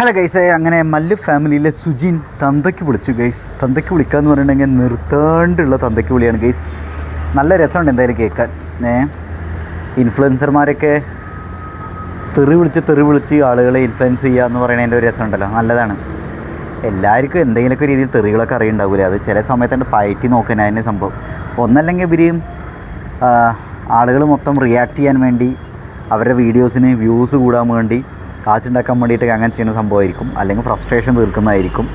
Hello guys അങ്ങനെ മല്ലു ഫാമിലിയിലെ സുജിൻ തന്തയ്ക്ക് വിളിച്ചു ഗൈസ് തന്തയ്ക്ക് വിളിക്കുക എന്ന് പറഞ്ഞിട്ടുണ്ടെങ്കിൽ നിർത്താണ്ടുള്ള തന്തയ്ക്ക് വിളിയാണ് ഗൈസ് നല്ല രസമുണ്ട് എന്തായാലും കേൾക്കാൻ. ഏ ഇൻഫ്ലുവൻസർമാരൊക്കെ തെറി വിളിച്ച് തെറി വിളിച്ച് ആളുകളെ ഇൻഫ്ലുവൻസ് ചെയ്യുക എന്ന് പറയുന്നതിന്റെ ഒരു രസമുണ്ടല്ലോ. നല്ലതാണ്. എല്ലാവർക്കും എന്തെങ്കിലുമൊക്കെ രീതിയിൽ തെറികളൊക്കെ അറിയുണ്ടാവില്ലേ അത് ചില സമയത്തുണ്ട് പയറ്റി നോക്കാൻ അതിന്റെ സംഭവം. ഒന്നല്ലെങ്കിൽ ഇവർ ആളുകൾ മൊത്തം റിയാക്ട് ചെയ്യാൻ വേണ്ടി അവരുടെ വീഡിയോസിന് വ്യൂസ് കൂടാൻ വേണ്ടി കാശുണ്ടാക്കാൻ വേണ്ടിയിട്ട് അങ്ങനെ ചെയ്യുന്ന സംഭവമായിരിക്കും. അല്ലെങ്കിൽ ഫ്രസ്ട്രേഷൻ തീർക്കുന്നതായിരിക്കും.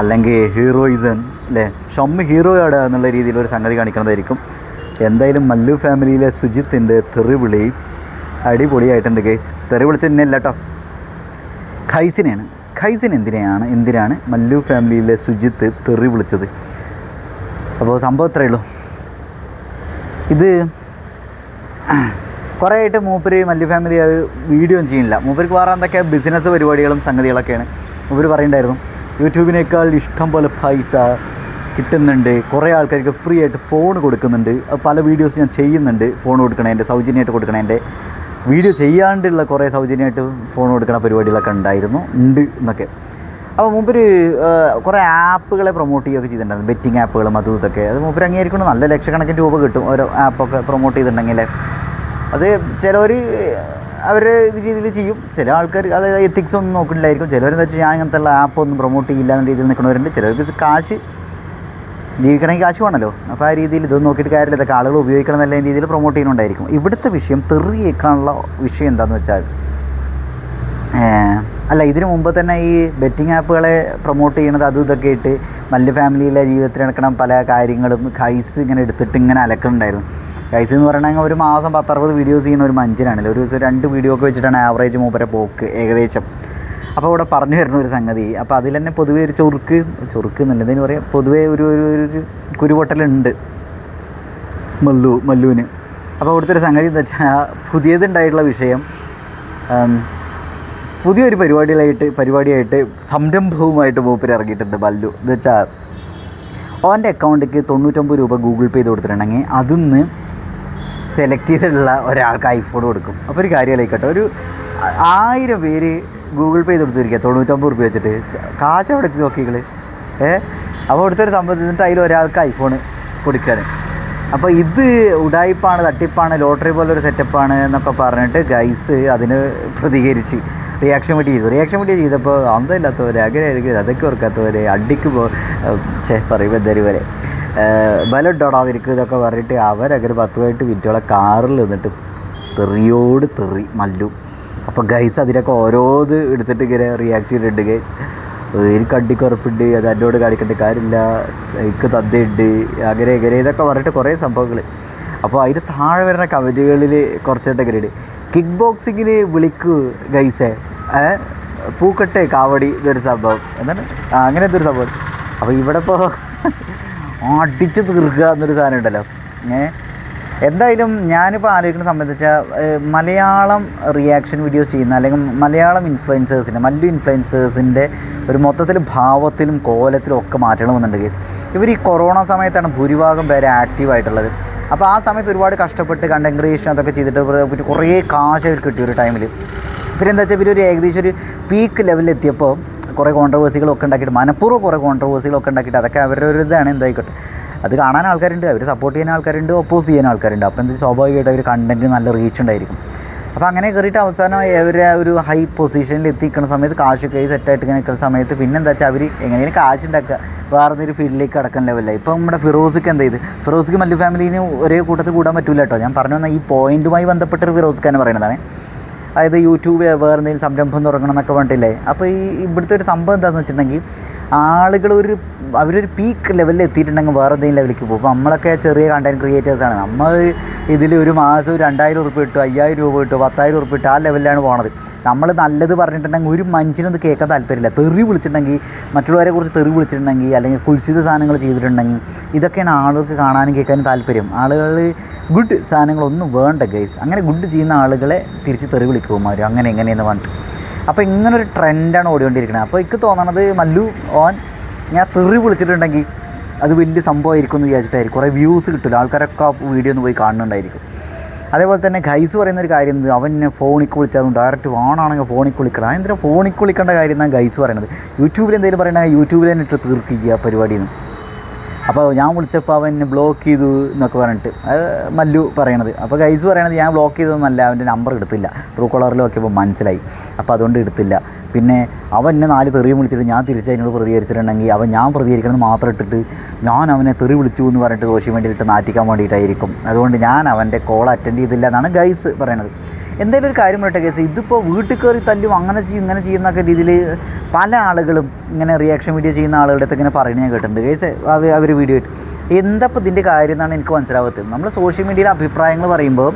അല്ലെങ്കിൽ ഹീറോയിസൺ അല്ലേ ഷമ്മ് ഹീറോയാണ് എന്നുള്ള രീതിയിൽ ഒരു സംഗതി കാണിക്കുന്നതായിരിക്കും. എന്തായാലും മല്ലു ഫാമിലിയിലെ സുജിത്തിന്റെ തെറിവിളി അടിപൊളിയായിട്ടുണ്ട് ഗൈസ് തെറി തന്നെ അല്ല കേട്ടോ ഖൈസിനെയാണ്. ഖൈസിൻ എന്തിനെയാണ് എന്തിനാണ് മല്ലു ഫാമിലിയിലെ സുജിത്ത് തെറി വിളിച്ചത്? അപ്പോൾ സംഭവം ഇത്രയേ ഉള്ളൂ. ഇത് കുറേ ആയിട്ട് മൂപ്പര് മല്ലി ഫാമിലി അത് വീഡിയോ ചെയ്യണില്ല മൂപ്പർക്ക് വേറെ എന്തൊക്കെ ബിസിനസ് പരിപാടികളും സംഗതികളൊക്കെയാണ്. മൂപ്പര് പറയുണ്ടായിരുന്നു യൂട്യൂബിനേക്കാൾ ഇഷ്ടം പോലെ പൈസ കിട്ടുന്നുണ്ട്. കുറേ ആൾക്കാർക്ക് ഫ്രീ ആയിട്ട് ഫോൺ കൊടുക്കുന്നുണ്ട്. പല വീഡിയോസ് ഞാൻ ചെയ്യുന്നുണ്ട് ഫോൺ കൊടുക്കണേന്റെ സൗജന്യമായിട്ട് കൊടുക്കണേന്റെ. വീഡിയോ ചെയ്യാണ്ടുള്ള കുറേ സൗജന്യമായിട്ട് ഫോൺ കൊടുക്കണ പരിപാടികളൊക്കെ ഉണ്ടായിരുന്നു ഉണ്ട് എന്നൊക്കെ. അപ്പോൾ മൂപ്പര് കുറേ ആപ്പുകളെ പ്രൊമോട്ട് ചെയ്യുകയൊക്കെ ചെയ്തിട്ടുണ്ടായിരുന്നു. ബെറ്റിംഗ് ആപ്പുകളും അതും ഇതൊക്കെ. അത് മൂപ്പര് അംഗീകരിക്കണം നല്ല ലക്ഷക്കണക്കിന് രൂപ കിട്ടും. ഓരോ ആപ്പൊക്കെ പ്രൊമോട്ട് ചെയ്തിട്ടുണ്ടെങ്കിൽ അത് ചിലവർ അവരുടെ രീതിയിൽ ചെയ്യും. ചില ആൾക്കാർ അതായത് എത്തിക്സ് ഒന്നും നോക്കണില്ലായിരിക്കും. ചിലവരെന്ന് വെച്ചാൽ ഞാൻ അങ്ങനത്തെ ഉള്ള ആപ്പ് ഒന്നും പ്രൊമോട്ട് ചെയ്യില്ല എന്ന രീതിയിൽ നിൽക്കുന്നവരുണ്ട് ചിലർക്ക് കാശ് ജീവിക്കണമെങ്കിൽ കാശ് വേണമല്ലോ അപ്പോൾ ആ രീതിയിൽ ഇതൊന്നും നോക്കിയിട്ട് കാര്യമില്ല. ഇതൊക്കെ ആളുകൾ ഉപയോഗിക്കണം എന്നുള്ള രീതിയിൽ പ്രൊമോട്ട് ചെയ്യുന്നുണ്ടായിരിക്കും. ഇവിടുത്തെ വിഷയം തെറിയേക്കാനുള്ള വിഷയം എന്താണെന്ന് വെച്ചാൽ അല്ല ഇതിനു മുമ്പ് തന്നെ ഈ ബെറ്റിംഗ് ആപ്പുകളെ പ്രൊമോട്ട് ചെയ്യണത് അതും ഇതൊക്കെ ഇട്ട് മല്ലു ഫാമിലിയിലെ ജീവിതത്തിൽ നടക്കണം പല കാര്യങ്ങളും കൈസ് ഇങ്ങനെ എടുത്തിട്ട് ഇങ്ങനെ അലക്കുന്നുണ്ടായിരുന്നു കൈസ് എന്ന് പറയണമെങ്കിൽ ഒരു മാസം പത്തറുപത് വീഡിയോസ് ചെയ്യുന്ന ഒരു മഞ്ചനാണല്ലോ ഒരു ദിവസം രണ്ട് വീഡിയോ ഒക്കെ വെച്ചിട്ടാണ് ആവറേജ് മൂപ്പരെ പോക്ക് ഏകദേശം. അപ്പോൾ ഇവിടെ പറഞ്ഞു വരുന്ന ഒരു സംഗതി അപ്പോൾ അതിൽ തന്നെ പൊതുവേ ഒരു ചൊറുക്ക് ചൊറുക്ക് എന്നല്ല എന്തെങ്കിലും പറയാം? പൊതുവേ ഒരു ഒരു ഒരു- കുരുപൊട്ടലുണ്ട് മല്ലു മല്ലുവിന്. അപ്പോൾ അവിടുത്തെ ഒരു സംഗതി എന്താ വെച്ചാൽ പുതിയതുണ്ടായിട്ടുള്ള വിഷയം പുതിയൊരു പരിപാടികളായിട്ട് പരിപാടിയായിട്ട് സംരംഭവുമായിട്ട് മൂപ്പര് ഇറങ്ങിയിട്ടുണ്ട് ബല്ലു എന്ന് വെച്ചാൽ ഓന്റെ അക്കൗണ്ടിലേക്ക് തൊണ്ണൂറ്റൊമ്പത് രൂപ ഗൂഗിൾ പേ ചെയ്ത് കൊടുത്തിട്ടുണ്ടെങ്കിൽ അതിന്ന് സെലക്ട് ചെയ്തിട്ടുള്ള ഒരാൾക്ക് ഐഫോൺ കൊടുക്കും. അപ്പോൾ ഒരു കാര്യമായിക്കോട്ടെ ഒരു ആയിരം പേര് ഗൂഗിൾ പേ ചെയ്ത് കൊടുത്തിരിക്കുക. തൊണ്ണൂറ്റൊമ്പത് റുപ്യ വെച്ചിട്ട്. കാശ് അവിടെ എത്തി നോക്കികൾ ഏ? അപ്പോൾ ഒരു സംഭവം എന്നിട്ട് അതിൽ ഒരാൾക്ക് ഐഫോൺ കൊടുക്കുകയാണ്. അപ്പോൾ ഇത് ഉടായ്പാണ് തട്ടിപ്പാണ് ലോട്ടറി പോലൊരു സെറ്റപ്പാണ് എന്നൊക്കെ പറഞ്ഞിട്ട് ഗൈസ് അതിന് പ്രതികരിച്ച് റിയാക്ഷൻ വീഡിയോ ചെയ്തു. റിയാക്ഷൻ വീഡിയോ ചെയ്തപ്പോൾ അന്തമില്ലാത്തവരെ ആയിരിക്കും അതൊക്കെ ഓർക്കാത്തവരെ അടിക്ക് പോ ചേ പറയുമ്പോൾ വരെ ബലം ഇട്ടോടാതിരിക്കുക ഇതൊക്കെ പറഞ്ഞിട്ട് അവരങ്ങനെ പത്തുമായിട്ട് വിറ്റോളെ കാറിൽ നിന്നിട്ട് തെറിയോട് തെറി മല്ലു. അപ്പോൾ ഗൈസ് അതിനൊക്കെ ഓരോത് എടുത്തിട്ട് ഇങ്ങനെ റിയാക്ട് ചെയ്തിട്ടുണ്ട് ഗൈസ് ഒരു കണ്ടിക്കുറപ്പുണ്ട് അത് എന്നോട് കാണിക്കേണ്ട കാര്യമില്ല എനിക്ക് തന്തയുണ്ട് അങ്ങനെ ഇങ്ങനെ ഇതൊക്കെ പറഞ്ഞിട്ട് കുറേ സംഭവങ്ങൾ. അപ്പോൾ അതിന് താഴെ വരുന്ന കമന്റുകളിൽ കുറച്ചായിട്ട് ഇങ്ങനെ കിക്ക് ബോക്സിങ്ങിന് വിളിക്കൂ ഗൈസേ പൂക്കട്ടെ കാവടി ഇതൊരു സംഭവം. എന്താണ്? അങ്ങനെ എന്തൊരു സംഭവം. അപ്പോൾ ഇവിടെ ഇപ്പോൾ അടിച്ച് തീർക്കുക എന്നൊരു സാധനം ഉണ്ടല്ലോ. ഏ? എന്തായാലും ഞാനിപ്പോൾ ആലോചിക്കുന്ന സംബന്ധിച്ച മലയാളം റിയാക്ഷൻ വീഡിയോസ് ചെയ്യുന്ന അല്ലെങ്കിൽ മലയാളം ഇൻഫ്ലുവൻസേഴ്സിന്റെ മല്ലു ഇൻഫ്ലുവൻസേഴ്സിന്റെ ഒരു മൊത്തത്തിൽ ഭാവത്തിലും കോലത്തിലും ഒക്കെ മാറ്റണമെന്നുണ്ട് കേസ് ഇവർ ഈ കൊറോണ സമയത്താണ് ഭൂരിഭാഗം പേര് ആക്റ്റീവായിട്ടുള്ളത് അപ്പോൾ ആ സമയത്ത് ഒരുപാട് കഷ്ടപ്പെട്ട് കണ്ടന്റ് ക്രിയേഷൻ അതൊക്കെ ചെയ്തിട്ട് പിന്നെ കുറേ കാശ് കിട്ടിയ ഒരു ടൈമിൽ പിന്നെ എന്താ വെച്ചാൽ ഇവരൊരു ഏകദേശം ഒരു പീക്ക് ലെവലിൽ എത്തിയപ്പോൾ കുറേ കോൺട്രവേഴ്സികളൊക്കെ ഉണ്ടാക്കിയിട്ട് മനഃപൂർവം കുറേ കോൺട്രവേഴ്സികളൊക്കെ ഉണ്ടാക്കിയിട്ട് അതൊക്കെ അവരുടെ ഒരു ഇതാണ് എന്തായിക്കോട്ടെ. അത് കാണാൻ ആൾക്കാരുണ്ട് അവർ സപ്പോർട്ട് ചെയ്യാൻ ആൾക്കാരുണ്ട് ഒപ്പോസ് ചെയ്യാൻ ആൾക്കാരുണ്ട്. അപ്പോൾ എന്ത് സ്വാഭാവികമായിട്ട് അവർ കണ്ടന്റ് നല്ല റീച്ച് ഉണ്ടായിരിക്കും. അപ്പോൾ അങ്ങനെ കയറിയിട്ട് അവസാനം അവരെ ഒരു ഹൈ പൊസിഷനിൽ എത്തിക്കുന്ന സമയത്ത് കാശ് കൈ സെറ്റായിട്ട് ഇങ്ങനെ നിൽക്കുന്ന സമയത്ത് പിന്നെ എന്താ വെച്ചാൽ അവർ എങ്ങനെയാണ് കാശ് ഉണ്ടാക്കുക. വേറെ ഒരു ഫീൽഡിലേക്ക് കടക്കാൻ ലെവലില്ല ഇപ്പം നമ്മുടെ ഫിറോസിക്ക് എന്ത് ചെയ്ത് ഫിറോസിക്ക് മല്ലു ഫാമിലിന് ഒരേ കൂട്ടത്തിൽ കൂടാൻ പറ്റില്ല കേട്ടോ. ഞാൻ പറഞ്ഞു വന്ന ഈ പോയിന്റുമായി ബന്ധപ്പെട്ടൊരു ഫിറോസിക്കാന്ന് പറയുന്നതാണ് അതായത് യൂട്യൂബ് വേറെ എന്തെങ്കിലും സംരംഭം തുടങ്ങണം എന്നൊക്കെ പറഞ്ഞിട്ടില്ലേ? അപ്പോൾ ഈ ഇവിടുത്തെ ഒരു സംഭവം എന്താണെന്ന് വെച്ചിട്ടുണ്ടെങ്കിൽ ആളുകൾ ഒരു അവരൊരു പീക്ക് ലെവലിൽ എത്തിയിട്ടുണ്ടെങ്കിൽ വേറെ എന്തെങ്കിലും ലെവലിലേക്ക് പോകും. അപ്പോൾ നമ്മളൊക്കെ ചെറിയ കണ്ടന്റ് ക്രിയേറ്റേഴ്സാണ് നമ്മൾ ഇതിൽ ഒരു മാസം രണ്ടായിരം ഉറുപ്പ് കിട്ടും അയ്യായിരം രൂപ കിട്ടും പത്തായിരം ഉറുപ്പ് കിട്ടും ആ ലെവലിലാണ് പോണത്. നമ്മൾ നല്ലത് പറഞ്ഞിട്ടുണ്ടെങ്കിൽ ഒരു മനുഷ്യനത് കേൾക്കാൻ താല്പര്യമില്ല. തെറി വിളിച്ചിട്ടുണ്ടെങ്കിൽ മറ്റുള്ളവരെ കുറിച്ച് തെറി വിളിച്ചിട്ടുണ്ടെങ്കിൽ അല്ലെങ്കിൽ കുൽസിത സാധനങ്ങൾ ചെയ്തിട്ടുണ്ടെങ്കിൽ ഇതൊക്കെയാണ് ആളുകൾക്ക് കാണാനും കേൾക്കാനും താല്പര്യം. ആളുകൾ ഗുഡ് സാധനങ്ങളൊന്നും വേണ്ട ഗൈസ് അങ്ങനെ ഗുഡ് ചെയ്യുന്ന ആളുകളെ തിരിച്ച് തെറി വിളിക്കും അവർ അങ്ങനെ എങ്ങനെയെന്ന് പറഞ്ഞിട്ട്. അപ്പോൾ ഇങ്ങനൊരു ട്രെൻഡാണ് ഓടിക്കൊണ്ടിരിക്കുന്നത്. അപ്പോൾ എനിക്ക് തോന്നണത് മല്ലു ഓൻ ഞാൻ തെറി വിളിച്ചിട്ടുണ്ടെങ്കിൽ അത് വലിയ സംഭവമായിരിക്കും എന്ന് വിചാരിച്ചിട്ടായിരിക്കും. കുറേ വ്യൂസ് കിട്ടില്ല ആൾക്കാരൊക്കെ വീഡിയോ ഒന്ന് പോയി കാണുന്നുണ്ടായിരിക്കും. അതേപോലെ തന്നെ ഗൈസ് പറയുന്ന ഒരു കാര്യം എന്ത്? അവനെ ഫോണിൽ വിളിച്ചാൽ ഡയറക്റ്റ് ഓണാണെങ്കിൽ ഫോണിൽ വിളിക്കണം. അതെന്തിനാ ഫോണിൽ വിളിക്കേണ്ട കാര്യം എന്നാണ് ഗൈസ് പറയുന്നത് യൂട്യൂബിൽ എന്തെങ്കിലും പറയണ യൂട്യൂബിൽ തന്നെ ഇട്ട് തീർക്കുക പരിപാടിയിൽ നിന്ന് അപ്പോൾ ഞാൻ വിളിച്ചപ്പോൾ അവൻ ബ്ലോക്ക് ചെയ്തു എന്നൊക്കെ പറഞ്ഞിട്ട് മല്ലു പറയണത്. അപ്പോൾ ഗൈസ് പറയണത് ഞാൻ ബ്ലോക്ക് ചെയ്തതെന്നല്ല അവന്റെ നമ്പർ എടുത്തില്ല. ട്രൂ കോളറിലൊക്കെ നോക്കിയപ്പോൾ മനസ്സിലായി. അപ്പോൾ അതുകൊണ്ട് എടുത്തില്ല. പിന്നെ അവൻ എന്നെ നാല് തെറി വിളിച്ചിട്ട് ഞാൻ തിരിച്ച് അതിനോട് പ്രതികരിച്ചിട്ടുണ്ടെങ്കിൽ അവൻ ഞാൻ പ്രതികരിക്കണമെന്ന് മാത്രം ഇട്ടിട്ട് ഞാൻ അവനെ തെറി വിളിച്ചു എന്ന് പറഞ്ഞിട്ട് സോഷ്യൽ മീഡിയയിൽ നാറ്റിക്കാൻ വേണ്ടിയിട്ടായിരിക്കും. അതുകൊണ്ട് ഞാൻ അവന്റെ കോൾ അറ്റൻഡ് ചെയ്തില്ല എന്നാണ് ഗൈസ് പറയണത്. എന്തെങ്കിലും ഒരു കാര്യം പറയട്ടെ കേസ് ഇതിപ്പോൾ വീട്ടിൽ കയറി തല്ലും അങ്ങനെ ചെയ്യും ഇങ്ങനെ ചെയ്യുന്നൊക്കെ രീതിയിൽ പല ആളുകളും ഇങ്ങനെ റിയാക്ഷൻ വീഡിയോ ചെയ്യുന്ന ആളുകളുടെ അടുത്ത് ഇങ്ങനെ പറയുന്നത് ഞാൻ കേട്ടിട്ടുണ്ട്. കേസ് അവർ വീഡിയോ ഇട്ട്. എന്താ ഇപ്പോൾ ഇതിന്റെ കാര്യം എന്നാണ് എനിക്ക് മനസ്സിലാവാത്തത്. നമ്മൾ സോഷ്യൽ മീഡിയയിൽ അഭിപ്രായങ്ങൾ പറയുമ്പോൾ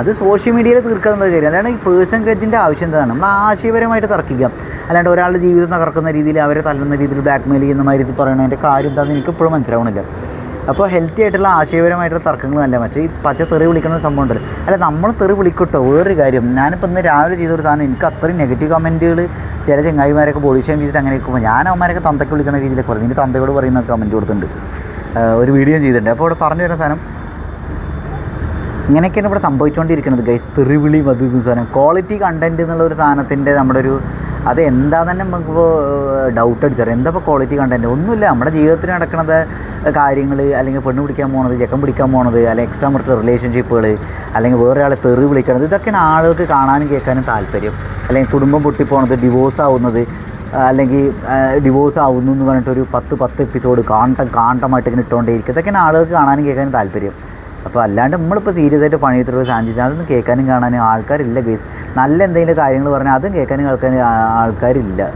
അത് സോഷ്യൽ മീഡിയയിൽ തീർക്കാന്നുള്ള കാര്യം അല്ലാണ്ട് ഈ പേഴ്സൺ ഗ്രജിന്റെ ആവശ്യം എന്താണ്? നമ്മൾ ആശയപരമായിട്ട് തർക്കിക്കാം. അല്ലാണ്ട് ഒരാളുടെ ജീവിതം തകർക്കുന്ന രീതിയിൽ അവരെ തല്ലുന്ന രീതിയിൽ ബ്ലാക്ക് മെയിൽ ചെയ്യുന്ന മാതിരി പറയണതിന്റെ കാര്യം എന്താണെന്ന് എനിക്ക് ഇപ്പോഴും മനസ്സിലാവണില്ല. അപ്പോൾ ഹെൽത്തി ആയിട്ടുള്ള ആശയപരമായിട്ടുള്ള തർക്കങ്ങളല്ല മറ്റേ ഈ പച്ച തെറി വിളിക്കുന്ന സംഭവം ഉണ്ടല്ലോ. അല്ല നമ്മൾ തെറി വിളിക്കട്ടോ. വേറൊരു കാര്യം. ഞാനിപ്പോൾ ഇന്ന് രാവിലെ ചെയ്തൊരു സാധനം എനിക്ക് അത്രയും നെഗറ്റീവ് കമന്റുകൾ ചില ചെങ്ങായിമാരൊക്കെ ബോഡി ഷെയിം ചെയ്തിട്ട് അങ്ങനെ ഇരിക്കുമ്പോൾ ഞാൻ അവന്മാരൊക്കെ തന്തയ്ക്ക് വിളിക്കുന്ന രീതിയിലൊക്കെ പറഞ്ഞു ഇനി തന്തയോട് പറയുന്ന കമന്റ് കൊടുത്തിട്ടുണ്ട്. ഒരു വീഡിയോ ചെയ്തിട്ടുണ്ട്. അപ്പോൾ ഇവിടെ പറഞ്ഞു വരുന്ന സാധനം ഇങ്ങനെയൊക്കെയാണ് ഇവിടെ സംഭവിച്ചുകൊണ്ടിരിക്കുന്നത് ഗൈസ് തെറിവിളി മതി സാധനം. ക്വാളിറ്റി കണ്ടന്റ് എന്നുള്ള ഒരു സാധനത്തിന്റെ നമ്മുടെ ഒരു അത് എന്താ തന്നെ നമുക്കിപ്പോൾ ഡൗട്ട് അടിച്ചറിയാം എന്താ ഇപ്പോൾ ക്വാളിറ്റി കണ്ടന്റ് ഒന്നുമില്ല. നമ്മുടെ ജീവിതത്തിൽ നടക്കുന്നത് കാര്യങ്ങൾ അല്ലെങ്കിൽ പെണ്ണ് പിടിക്കാൻ പോണത് ചെക്കൻ പിടിക്കാൻ പോണത് അല്ലെങ്കിൽ എക്സ്ട്രാ മറിച്ച് റിലേഷൻഷിപ്പുകൾ അല്ലെങ്കിൽ വേറെ ആളെ തെറി വിളിക്കണത് ഇതൊക്കെയാണ് ആളുകൾക്ക് കാണാനും കേൾക്കാനും താല്പര്യം. അല്ലെങ്കിൽ കുടുംബം പൊട്ടിപ്പോണത് ഡിവോഴ്സ് ആവുന്നത് അല്ലെങ്കിൽ ഡിവോഴ്സ് ആവുന്നു എന്ന് പറഞ്ഞിട്ടൊരു പത്ത് പത്ത് എപ്പിസോഡ് കാണ്ടം കാണ്ടമായിട്ട് ഇങ്ങനെ ഇട്ടുകൊണ്ടേയിരിക്കും ഇതൊക്കെയാണ് ആളുകൾക്ക് കാണാനും കേൾക്കാനും താല്പര്യം. അപ്പോൾ അല്ലാണ്ട് നമ്മളിപ്പോൾ സീരിയസ് ആയിട്ട് പണിയെടുത്തിട്ട് സാഞ്ചിച്ച് അതൊന്നും കേൾക്കാനും കാണാനും ആൾക്കാരില്ല ഗേസ് നല്ല എന്തെങ്കിലും കാര്യങ്ങൾ പറഞ്ഞാൽ അതും കേൾക്കാനും കേൾക്കാനും ആൾക്കാരില്ല.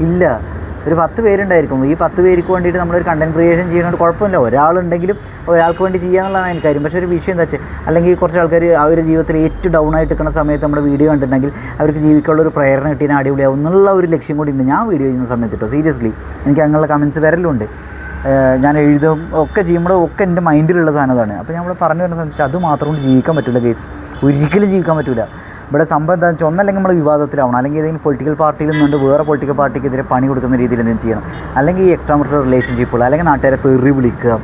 ഇല്ല. ഒരു പത്ത് പേരുണ്ടായിരിക്കും. ഈ പത്ത് പേർക്ക് വേണ്ടിയിട്ട് നമ്മളൊരു കണ്ടന്റ് ക്രിയേഷൻ ചെയ്യുന്നതുകൊണ്ട് കുഴപ്പമില്ല. ഒരാളുണ്ടെങ്കിലും ഒരാൾക്ക് വേണ്ടി ചെയ്യാന്നുള്ളതാണ് എനിക്ക് കാര്യം. പക്ഷേ ഒരു വിഷയം എന്താ വെച്ചാൽ അല്ലെങ്കിൽ കുറച്ച് ആൾക്കാർ അവരുടെ ജീവിതത്തിൽ ഏറ്റവും ഡൗൺ ആയിട്ട് നിൽക്കുന്ന സമയത്ത് നമ്മുടെ വീഡിയോ കണ്ടിട്ടുണ്ടെങ്കിൽ അവർക്ക് ജീവിക്കാനുള്ള ഒരു പ്രേരണ കിട്ടിയാൽ അടിപൊളിയാവും എന്നുള്ള ഒരു ലക്ഷ്യം കൂടി ഉണ്ട്. ഞാൻ വീഡിയോ ചെയ്യുന്ന സമയത്ത് കേട്ടോ സീരിയസ്ലി എനിക്ക് അങ്ങനെയുള്ള കമൻസ് വരലുണ്ട്. ഞാൻ എഴുതും ഒക്കെ ചെയ്യുമ്പോൾ ഒക്കെ എന്റെ മൈൻഡിലുള്ള സാധനമാണ്. അപ്പോൾ നമ്മൾ പറഞ്ഞു വരുന്ന സമയത്ത് അത് മാത്രം കൊണ്ട് ജീവിക്കാൻ പറ്റില്ല കേസ് ഒരിക്കലും ജീവിക്കാൻ പറ്റില്ല ഇവിടെ സംഭവം എന്താ വെച്ചാൽ ഒന്നല്ലെങ്കിൽ നമ്മൾ വിവാദത്തിലാവണം. അല്ലെങ്കിൽ ഏതെങ്കിലും പൊളിറ്റിക്കൽ പാർട്ടിയിൽ നിന്നുകൊണ്ട് വേറെ പൊളിറ്റിക്കൽ പാർട്ടിക്കെതിരെ പണി കൊടുക്കുന്ന രീതിയിൽ എന്തെങ്കിലും ചെയ്യണം. അല്ലെങ്കിൽ ഈ എക്സ്ട്രാ മറ്റർ റിലേഷൻഷിപ്പുകൾ അല്ലെങ്കിൽ നാട്ടുകാരെ തെറി വിളിക്കുക.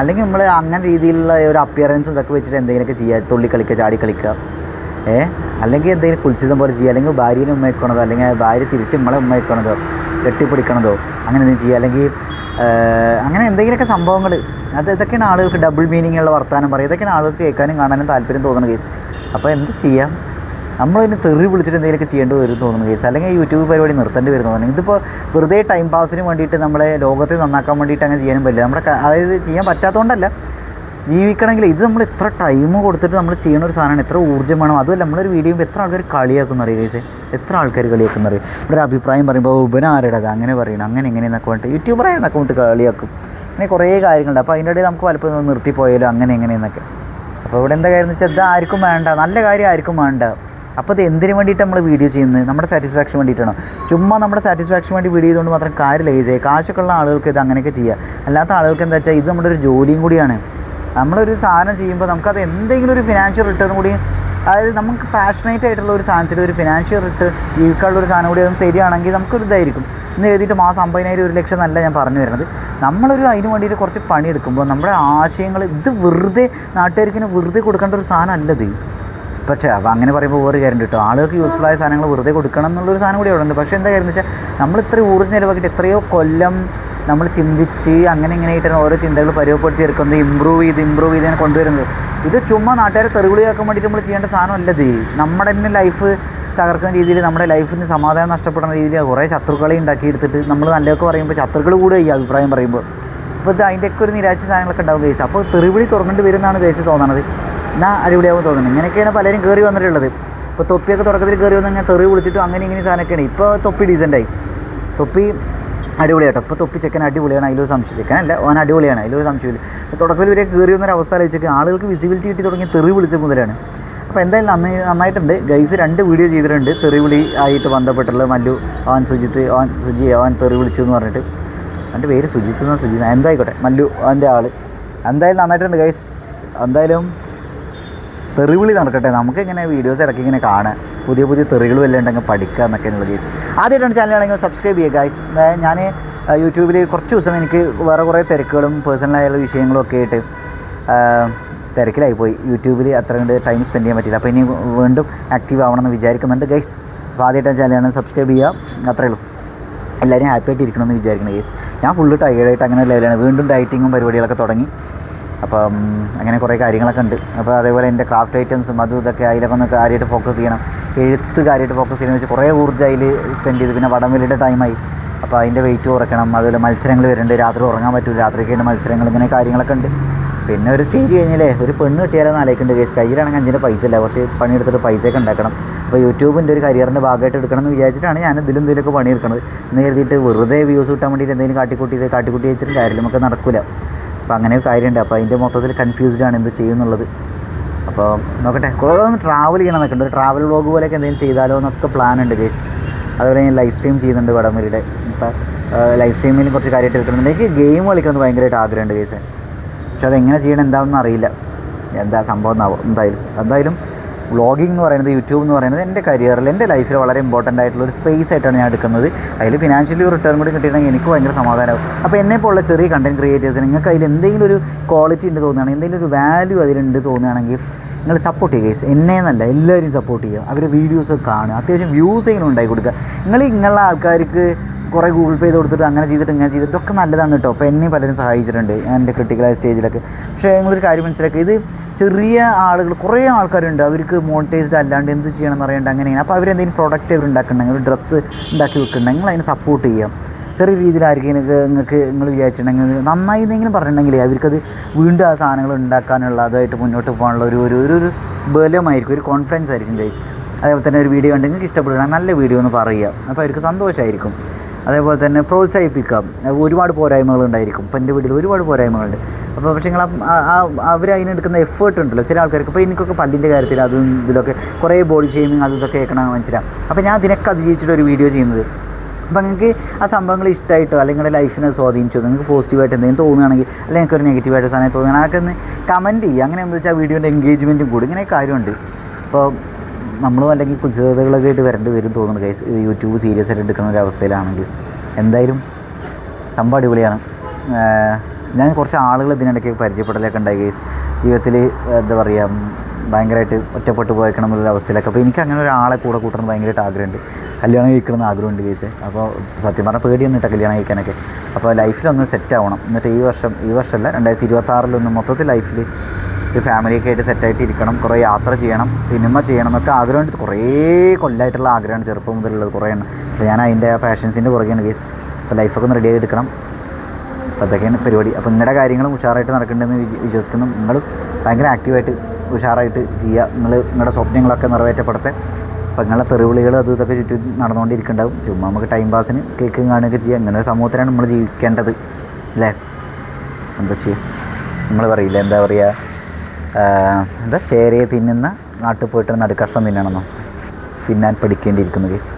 അല്ലെങ്കിൽ നമ്മൾ അങ്ങനെ രീതിയിലുള്ള ഒരു അപ്പിയറൻസ് ഇതൊക്കെ വെച്ചിട്ട് എന്തെങ്കിലുമൊക്കെ ചെയ്യുക. തുള്ളി കളിക്കുക ചാടി കളിക്കുക ഏ അല്ലെങ്കിൽ എന്തെങ്കിലും കുൽസിതം പോലെ ചെയ്യുക. അല്ലെങ്കിൽ ഭാര്യനെ ഉമ്മയ്ക്കണതോ അല്ലെങ്കിൽ ഭാര്യ തിരിച്ച് നമ്മളെ ഉമ്മയ്ക്കണതോ കെട്ടിപ്പിടിക്കണതോ അങ്ങനെ എന്തെങ്കിലും ചെയ്യുക. അല്ലെങ്കിൽ അങ്ങനെ എന്തെങ്കിലുമൊക്കെ സംഭവങ്ങൾ അത് ഇതൊക്കെയാണ് ആളുകൾക്ക് ഡബിൾ മീനിങ് ഉള്ള വർത്തമാനം പറയും ഇതൊക്കെയാണ് ആളുകൾക്ക് കേൾക്കാനും കാണാനും താല്പര്യം തോന്നുന്ന കേസ് അപ്പോൾ എന്ത് ചെയ്യാം? നമ്മളതിന് തെറി വിളിച്ചിട്ട് എന്തെങ്കിലുമൊക്കെ ചെയ്യേണ്ടി വരും തോന്നുന്നു കേസ് അല്ലെങ്കിൽ യൂട്യൂബ് പരിപാടി നിർത്തേണ്ടി വരും തോന്നുന്നു. ഇതിപ്പോൾ വെറുതെ ടൈം പാസിന് വേണ്ടിയിട്ട് നമ്മളെ ലോകത്തെ നന്നാക്കാൻ വേണ്ടിയിട്ട് അങ്ങനെ ചെയ്യാനും പറ്റില്ല. നമ്മുടെ അതായത് ചെയ്യാൻ പറ്റാത്തതുകൊണ്ടല്ല. ജീവിക്കണമെങ്കിൽ ഇത് നമ്മൾ എത്ര ടൈം കൊടുത്തിട്ട് നമ്മൾ ചെയ്യുന്ന ഒരു സാധനമാണ് എത്ര ഊർജം വേണം. അതുമല്ല നമ്മളൊരു വീഡിയോ എത്ര ആൾക്കാർ കളിയാക്കുന്ന അറിയുക ചേച്ചി എത്ര ആൾക്കാർ കളിയാക്കുന്ന അറിയും? ഇവിടെ ഒരു അഭിപ്രായം പറയുമ്പോൾ ഉപന ആരുടെ അത് അങ്ങനെ പറയണം. അങ്ങനെ എങ്ങനെ എന്നൊക്കെ പറഞ്ഞിട്ട് യൂട്യൂബറെ എന്നൊക്കെ കൊണ്ട് കളിയാക്കും. അങ്ങനെ കുറേ കാര്യങ്ങളുണ്ട്. അപ്പോൾ അതിന്റെ ഇടയിൽ നമുക്ക് പലപ്പോഴും നിർത്തിപ്പോയാലോ അങ്ങനെ എങ്ങനെയെന്നൊക്കെ അപ്പോൾ ഇവിടെ എന്താ കാര്യം വെച്ചാൽ ഇത് ആർക്കും വേണ്ട. നല്ല കാര്യം ആർക്കും വേണ്ട. അപ്പോൾ ഇത് എന്തിനു വേണ്ടിയിട്ട് നമ്മൾ വീഡിയോ ചെയ്യുന്നത്? നമ്മുടെ സാറ്റിസ്ഫാക്ഷൻ വേണ്ടിയിട്ടാണോ? ചുമ്മാ നമ്മുടെ സാറ്റിസ്ഫാക്ഷൻ വേണ്ടി വീഡിയോ ചെയ്തുകൊണ്ട് മാത്രം കാര്യം ചെയ്തേ കാശൊക്കെ ഉള്ള ആളുകൾക്ക് ഇത് അങ്ങനെയൊക്കെ ചെയ്യുക അല്ലാത്ത ആളുകൾക്ക് എന്താ വെച്ചാൽ ഇത് നമ്മുടെ ഒരു ജോലിയും കൂടിയാണ്. നമ്മളൊരു സാധനം ചെയ്യുമ്പോൾ നമുക്കത് എന്തെങ്കിലും ഒരു ഫിനാൻഷ്യൽ റിട്ടേൺ കൂടി അതായത് നമുക്ക് പാഷനേറ്റ് ആയിട്ടുള്ള ഒരു സാധനത്തിൽ ഒരു ഫിനാൻഷ്യൽ റിട്ടേൺ ജീവിക്കാനുള്ള ഒരു സാധനം കൂടി അത് തരികയാണെങ്കിൽ നമുക്കൊരു ഇതായിരിക്കും. ഇന്ന് എഴുതിയിട്ട് മാസം അമ്പതിനായിരം ഒരു ലക്ഷം എന്നല്ല ഞാൻ പറഞ്ഞു വരുന്നത്. നമ്മളൊരു അതിന് വേണ്ടിയിട്ട് കുറച്ച് പണിയെടുക്കുമ്പോൾ നമ്മുടെ ആശയങ്ങൾ ഇത് വെറുതെ നാട്ടുകാർക്ക് വെറുതെ കൊടുക്കേണ്ട ഒരു സാധനം അല്ലത് പക്ഷേ അപ്പോൾ അങ്ങനെ പറയുമ്പോൾ വേറെ കാര്യം കിട്ടും. ആളുകൾക്ക് യൂസ്ഫുൾ ആയ സാധനങ്ങൾ വെറുതെ കൊടുക്കണം എന്നുള്ളൊരു സാധനം കൂടി അവിടെ ഉണ്ട്. പക്ഷേ എന്താ കാര്യം എന്ന് വെച്ചാൽ നമ്മൾ ഇത്ര ഊർജ ചിലവാക്കിയിട്ട് എത്രയോ കൊല്ലം നമ്മൾ ചിന്തിച്ച് അങ്ങനെ ഇങ്ങനെ ആയിട്ടാണ് ഓരോ ചിന്തകൾ പരിവപ്പെടുത്തി എടുക്കുന്നത്. ഇമ്പ്രൂവ് ചെയ്ത് ഇമ്പ്രൂവ് ചെയ്ത് കൊണ്ടുവരുന്നത്. ഇത് ചുമ്മാ നാട്ടുകാരെ തെറിവിളിയാക്കാൻ വേണ്ടിയിട്ട് നമ്മൾ ചെയ്യേണ്ട സാധനമല്ല ഇത്. നമ്മുടെ തന്നെ ലൈഫ് തകർക്കുന്ന രീതിയിൽ നമ്മുടെ ലൈഫിന് സമാധാനം നഷ്ടപ്പെടുന്ന രീതിയിൽ കുറേ ശത്രുക്കളെ ഉണ്ടാക്കിയെടുത്തിട്ട് നമ്മൾ നല്ലതൊക്കെ പറയുമ്പോൾ ശത്രുക്കൾ കൂടെ ഈ അഭിപ്രായം പറയുമ്പോൾ. അപ്പോൾ ഇത് അതിന്റെയൊക്കെ ഒരു നിരാശ സാധനങ്ങളൊക്കെ ഉണ്ടാവും കേസ് അപ്പോൾ തെറിവിളി തുറക്കേണ്ടി വരുന്നതാണ് കേസ് തോന്നണത്. എന്നാൽ അടിപൊളിയാവും തോന്നുന്നത് ഇങ്ങനെയൊക്കെയാണ് പലരും കയറി വന്നിട്ടുള്ളത്. ഇപ്പോൾ തൊപ്പിയൊക്കെ തുടക്കത്തിൽ കയറി വന്ന് കഴിഞ്ഞാൽ തെറി വിളിച്ചിട്ടും അങ്ങനെ ഇങ്ങനെ സാധനമൊക്കെയാണ്. ഇപ്പോൾ തൊപ്പി ഡീസന്റായി തൊപ്പി അടിപൊളിയാട്ടോ. ഇപ്പോൾ തൊപ്പി ചെക്കൻ അടിപൊളിയാണ് അതിലൊരു സംശയം ചെക്കനല്ല ഓൻ അടിപൊളിയാണ് അതിലൊരു സംശയമില്ല തുടക്കത്തിൽ ഇവരെ കയറി വന്നൊരു അവസ്ഥ ആലോചിച്ചൊക്കെ. ആളുകൾക്ക് വിസിബിലിറ്റി കിട്ടി തുടങ്ങി തെറി വിളിച്ച മുതലാണ്. അപ്പോൾ എന്തായാലും നന്നായി നന്നായിട്ടുണ്ട്. ഗൈസ് രണ്ട് വീഡിയോ ചെയ്തിട്ടുണ്ട്. തെറിവിളി ആയിട്ട് ബന്ധപ്പെട്ടുള്ള മല്ലു അവൻ സുജിത്ത് അവൻ സുജി അവൻ തെറി വിളിച്ചു എന്ന് പറഞ്ഞിട്ട്. എന്റെ പേര് സുജിത്ത് എന്നാൽ സുജിത്ത്. എന്തായിക്കോട്ടെ മല്ലു അവന്റെ ആൾ എന്തായാലും നന്നായിട്ടുണ്ട് ഗൈസ് എന്തായാലും തെറിവിളി നടക്കട്ടെ. നമുക്ക് ഇങ്ങനെ വീഡിയോസ് ഇടയ്ക്ക് ഇങ്ങനെ കാണാം പുതിയ പുതിയ തെറികൾ വല്ലതും ഉണ്ടെങ്കിൽ പഠിക്കുക എന്നൊക്കെ എന്നുള്ള കേസ് ആദ്യമായിട്ടാണ് ചാനൽ ആണെങ്കിൽ സബ്സ്ക്രൈബ് ചെയ്യുക ഗൈസ് ഞാൻ യൂട്യൂബിൽ കുറച്ച് ദിവസം എനിക്ക് വേറെ കുറേ തിരക്കുകളും പേഴ്സണലായുള്ള വിഷയങ്ങളും ഒക്കെ ആയിട്ട് തിരക്കിലായി പോയി. യൂട്യൂബിൽ അത്ര കണ്ട് ടൈം സ്പെൻഡ് ചെയ്യാൻ പറ്റില്ല അപ്പോൾ ഇനി വീണ്ടും ആക്റ്റീവ് ആവണമെന്ന് വിചാരിക്കുന്നുണ്ട് ഗൈസ് അപ്പോൾ ആദ്യമായിട്ടാണ് ചാനലാണ് സബ്സ്ക്രൈബ് ചെയ്യുക. അത്രേ ഉള്ളൂ. എല്ലാവരും ഹാപ്പി ആയിട്ട് ഇരിക്കണമെന്ന് വിചാരിക്കണം ഗൈസ് ഞാൻ ഫുള്ള് ടയേർഡായിട്ട് അങ്ങനെ ലെവലാണ് വീണ്ടും ഡയറ്റിങ്ങും പരിപാടികളൊക്കെ തുടങ്ങി. അപ്പം അങ്ങനെ കുറേ കാര്യങ്ങളൊക്കെ ഉണ്ട്. അപ്പോൾ അതേപോലെ എന്റെ ക്രാഫ്റ്റ് ഐറ്റംസും അതും ഇതൊക്കെ അതിലൊക്കെ ഒന്ന് കാര്യമായിട്ട് ഫോക്കസ് ചെയ്യണം. എഴുത്ത് കാര്യമായിട്ട് ഫോക്കസ് ചെയ്യണം. വെച്ചാൽ കുറേ ഊർജം അതിൽ സ്പെൻഡ് ചെയ്ത്. പിന്നെ വടംവലിയുടെ ടൈമായി അപ്പോൾ അതിന്റെ വെയിറ്റ് കുറയ്ക്കണം. അതുപോലെ മത്സരങ്ങൾ വരുന്നുണ്ട്. രാത്രി ഉറങ്ങാൻ പറ്റില്ല രാത്രിയൊക്കെ ഉണ്ട് മത്സരങ്ങൾ ഇങ്ങനെ കാര്യങ്ങളൊക്കെ ഉണ്ട്. പിന്നെ ഒരു സ്റ്റേജ് കഴിഞ്ഞാലേ ഒരു പെണ്ണ് കിട്ടിയാലോ ആലോചിക്കേണ്ട കേസ് കയ്യിലാണെങ്കിൽ അഞ്ചിന്റെ പൈസ ഇല്ല. കുറച്ച് പണിയെടുത്തിട്ട് പൈസയൊക്കെ ഉണ്ടാക്കണം. അപ്പോൾ യൂട്യൂബിന്റെ ഒരു കരിയറിന്റെ ഭാഗമായിട്ട് എടുക്കണം എന്ന് വിചാരിച്ചിട്ടാണ് ഞാൻ ഇതിലും ഇതിലൊക്കെ പണിയെടുക്കുന്നത് എന്ന് കരുതിയിട്ട് വെറുതെ വ്യൂസ് കിട്ടാൻ വേണ്ടിയിട്ട് എന്തെങ്കിലും കാട്ടിക്കൂട്ടി കാട്ടിക്കൂട്ടി വെച്ചിട്ട് കാര്യം നമുക്ക് നടക്കില്ല അപ്പോൾ അങ്ങനെ കാര്യമുണ്ട്. അപ്പോൾ അതിന്റെ മൊത്തത്തിൽ കൺഫ്യൂസ്ഡ് ആണ് എന്ത് ചെയ്യുന്നുള്ളത്. അപ്പോൾ നോക്കട്ടെ കുറേ ഒന്ന് ട്രാവൽ ചെയ്യണം എന്നൊക്കെ ഒരു ട്രാവൽ വ്ളോഗ് പോലെയൊക്കെ എന്തെങ്കിലും ചെയ്താലോ എന്നൊക്കെ പ്ലാൻ ഉണ്ട് ഗേസ് അതുപോലെ ഞാൻ ലൈവ് സ്ട്രീം ചെയ്യുന്നുണ്ട് വടംവലിയുടെ. ഇപ്പോൾ ലൈവ് സ്ട്രീമിൽ കുറച്ച് കാര്യമായിട്ട് എടുക്കുന്നുണ്ട് എനിക്ക് ഗെയിം കളിക്കുന്നത് ഭയങ്കരമായിട്ട് ആഗ്രഹമുണ്ട് ഗേസ് പക്ഷെ അതെങ്ങനെ ചെയ്യണം എന്താണെന്ന് അറിയില്ല. എന്താ സംഭവം എന്നാവും എന്തായാലും എന്തായാലും വ്ളോഗിംഗ് എന്ന് പറയുന്നത് യൂട്യൂബ് എന്ന് പറയുന്നത് എന്റെ കരിയറിൽ എന്റെ ലൈഫിൽ വളരെ ഇമ്പോർട്ടന്റ് ആയിട്ടുള്ള ഒരു സ്പേസ് ആയിട്ടാണ് ഞാൻ എടുക്കുന്നത്. അതിൽ ഫിനാൻഷ്യലി റിട്ടേൺ കൂടി കിട്ടിയിട്ടുണ്ടെങ്കിൽ എനിക്ക് ഭയങ്കര സമാധാനമാകും അപ്പോൾ എന്നെ പോലുള്ള ചെറിയ കണ്ടന്റ് ക്രിയേറ്റേഴ്സിന് നിങ്ങൾക്ക് അതിൽ എന്തെങ്കിലും ഒരു ക്വാളിറ്റി ഉണ്ട് തോന്നുകയാണെങ്കിൽ എന്തെങ്കിലും ഒരു വാല്യൂ അതിലുണ്ട് തോന്നുകയാണെങ്കിൽ നിങ്ങൾ സപ്പോർട്ട് ചെയ്യുക ഗൈസ് എന്നെ എന്നല്ല എല്ലാവരും സപ്പോർട്ട് ചെയ്യുക. അവരുടെ വീഡിയോസ് കാണുക. അത്യാവശ്യം വ്യൂസ് എങ്കിലും ഉണ്ടാക്കി കൊടുക്കുക. നിങ്ങൾ ഇങ്ങനെയുള്ള ആൾക്കാർക്ക് കുറേ ഗൂഗിൾ പേ ചെയ്ത് കൊടുത്തിട്ട് അങ്ങനെ ചെയ്തിട്ട് ഇങ്ങനെ ചെയ്തിട്ട് ഒക്കെ നല്ലതാണ് കേട്ടോ അപ്പോൾ എന്നെയും പലരും സഹായിച്ചിട്ടുണ്ട് എന്റെ ക്രിട്ടിക്കലായ സ്റ്റേജിലൊക്കെ പക്ഷേ ഞങ്ങളൊരു കാര്യം മനസ്സിലാക്കുക ഇത് ചെറിയ ആളുകൾ കുറേ ആൾക്കാരുണ്ട്. അവർക്ക് മോണിറ്റൈസ്ഡ് അല്ലാണ്ട് എന്ത് ചെയ്യണം എന്ന് അങ്ങനെയാണ് അങ്ങനെ അപ്പോൾ അവരെന്തെങ്കിലും പ്രൊഡക്റ്റ് അവർ ഒരു ഡ്രസ്സ് ഉണ്ടാക്കി വെക്കുന്നുണ്ടെങ്കിൽ അതിനെ സപ്പോർട്ട് ചെയ്യാം. ചെറിയ രീതിയിലായിരിക്കും നിങ്ങൾക്ക് നിങ്ങൾക്ക് നിങ്ങൾ വിചാരിച്ചിട്ടുണ്ടെങ്കിൽ നന്നായി എന്തെങ്കിലും പറഞ്ഞിട്ടുണ്ടെങ്കിൽ അവർക്കത് വീണ്ടും ആ സാധനങ്ങൾ ഉണ്ടാക്കാനുള്ള അതായിട്ട് മുന്നോട്ട് പോകാനുള്ള ഒരു ഒരു ഒരു ബലമായിരിക്കും ഒരു കോൺഫിഡൻസ് ആയിരിക്കും ഗൈസ് അതേപോലെ തന്നെ ഒരു വീഡിയോ ഉണ്ടെങ്കിൽ നിങ്ങൾക്ക് ഇഷ്ടപ്പെടുകയാണ് നല്ല വീഡിയോ എന്ന് പറയുക. അപ്പോൾ അവർക്ക് സന്തോഷമായിരിക്കും. അതേപോലെ തന്നെ പ്രോത്സാഹിപ്പിക്കാം. ഒരുപാട് പോരായ്മകൾ ഉണ്ടായിരിക്കും ഇപ്പം എന്റെ വീട്ടിൽ ഒരുപാട് പോരായ്മകളുണ്ട്. അപ്പോൾ പക്ഷേ നിങ്ങൾ അവർ അതിനെടുക്കുന്ന എഫേർട്ട് ഉണ്ടല്ലോ. ചില ആൾക്കാർക്ക് ഇപ്പോൾ എനിക്കൊക്കെ പല്ലിന്റെ കാര്യത്തിൽ അതും ഇതിലൊക്കെ കുറേ ബോഡി ഷെയ്മിങ് അതും ഇതൊക്കെ കേൾക്കണം മനസ്സിലാവും അപ്പോൾ ഞാൻ അതിനൊക്കെ അതിജീവിച്ചിട്ട് ഒരു വീഡിയോ ചെയ്യുന്നത്. അപ്പോൾ നിങ്ങൾക്ക് ആ സംഭവങ്ങൾ ഇഷ്ടമായിട്ടോ അല്ലെങ്കിൽ ലൈഫിനെ സ്വാധീനിച്ചോ നിങ്ങൾക്ക് പോസിറ്റീവായിട്ട് എന്തെങ്കിലും തോന്നുകയാണെങ്കിൽ അല്ലെങ്കിൽ നിങ്ങൾക്ക് ഒരു നെഗറ്റീവായിട്ട് സാധനം തോന്നുകയാണെങ്കിൽ അതൊക്കെ ഒന്ന് കമന്റ് ചെയ്യുക. അങ്ങനെ എന്താ വെച്ചാൽ വീഡിയോന്റെ എൻഗേജ്മെന്റും കൂടും. ഇങ്ങനെ കാര്യമുണ്ട്. അപ്പോൾ നമ്മളും അല്ലെങ്കിൽ കുൽസിതകളൊക്കെ ആയിട്ട് വരേണ്ടി വരും തോന്നുന്നു ഗൈസ് യൂട്യൂബ് സീരിയസ് ആയിട്ട് എടുക്കുന്ന ഒരു അവസ്ഥയിലാണെങ്കിൽ. എന്തായാലും സംഭവം അടിപൊളിയാണ്. ഞാൻ കുറച്ച് ആളുകൾ ഇതിനിടയ്ക്ക് പരിചയപ്പെടലൊക്കെ ഉണ്ടായി ഗൈസ് ജീവിതത്തിൽ എന്താ പറയുക ഭയങ്കരമായിട്ട് ഒറ്റപ്പെട്ടു പോയേക്കണം എന്നുള്ള അവസ്ഥയിലൊക്കെ. അപ്പോൾ എനിക്ക് അങ്ങനെ ഒരാളെ കൂടെ കൂട്ടണം ഭയങ്കരമായിട്ട് ആഗ്രഹമുണ്ട്. കല്യാണം കഴിക്കണം എന്ന് ആഗ്രഹമുണ്ട് ഗൈസ് അപ്പോൾ സത്യം പറഞ്ഞാൽ പേടിയാണ് ഇട്ട കല്യാണം കഴിക്കാനൊക്കെ. അപ്പോൾ ലൈഫിലൊന്ന് സെറ്റ് ആവണം. എന്നിട്ട് ഈ വർഷം ഈ വർഷമല്ല രണ്ടായിരത്തി ഇരുപത്താറിലൊന്ന് മൊത്തത്തിൽ ലൈഫിൽ ഒരു ഫാമിലിയൊക്കെ ആയിട്ട് സെറ്റായിട്ട് ഇരിക്കണം കുറേ യാത്ര ചെയ്യണം സിനിമ ചെയ്യണം എന്നൊക്കെ ആഗ്രഹമുണ്ട്. കുറേ കൊല്ലമായിട്ടുള്ള ആഗ്രഹമാണ് ചെറുപ്പം മുതലുള്ളത് കുറേ എണ്ണം. അപ്പോൾ ഞാൻ അതിന്റെ പാഷൻസിന്റെ പുറകെയാണ് കേസ് അപ്പോൾ ലൈഫൊക്കെ ഒന്ന് റെഡി എടുക്കണം. അപ്പോൾ അതൊക്കെയാണ് പരിപാടി. അപ്പോൾ നിങ്ങളുടെ കാര്യങ്ങളും ഉഷാറായിട്ട് നടക്കണ്ടെന്ന് വിശ്വ- വിശ്വസിക്കുന്നു. നിങ്ങൾ ഭയങ്കര ആക്റ്റീവായിട്ട് ഉഷാറായിട്ട് ചെയ്യുക. നിങ്ങൾ നിങ്ങളുടെ സ്വപ്നങ്ങളൊക്കെ നിറവേറ്റപ്പെടട്ടെ. അപ്പോൾ നിങ്ങളെ തെറിവിളികൾ അതും ഇതൊക്കെ ചുറ്റും നടന്നുകൊണ്ടിരിക്കുന്നുണ്ടാവും ചുമ്മാ നമുക്ക് ടൈം പാസിന് കേൾക്കുകയും കാണുകയൊക്കെ ചെയ്യുക ഇങ്ങനെ ഒരു സമൂഹത്തിലാണ് നമ്മൾ ജീവിക്കേണ്ടത്. അല്ലേ? എന്താ ചെയ്യുക നമ്മൾ പറയില്ല? എന്താ പറയുക എന്താ ചേരയെ തിന്നുന്ന നാട്ടിൽ പോയിട്ട് നടുക്കഷ്ണം തിന്നണമെന്നോ? തിന്നാൻ പഠിക്കേണ്ടിയിരിക്കുന്നു കേസ്